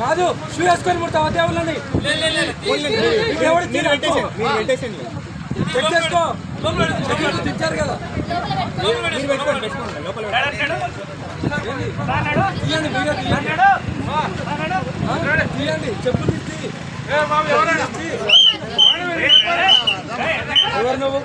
కాదు షూ వేసుకొని ముడతావా దేవుళ్ళని. దేవుడు పెట్టేసేయండి చెక్ చేసుకో. తెచ్చారు కదా. మీరు పెట్టుకోండి పెట్టుకోండి లోపల పెట్టండి. తీయండి మీరే తీయండి. ఆ, తీయండి చెప్పులు తీసి. ఎవరు నువ్వు?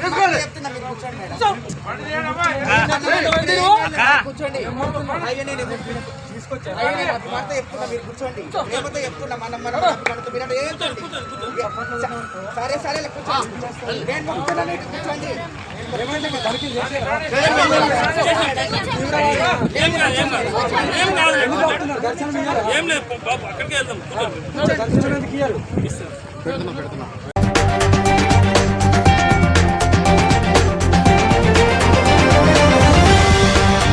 తీసుకోండి కూర్చోండి అయ్యనే నేను అయ్యనే నాకు మాట చెప్తున్నా మీరు కూర్చోండి ఏమంతా చెప్తున్నా మనం మనం మనతో మీరు అంటే ఏంటండి సరే సరే కూర్చోండి నేను? ఏం ఏం ఏం? దర్శనం ఇయ్యారా? ఏం?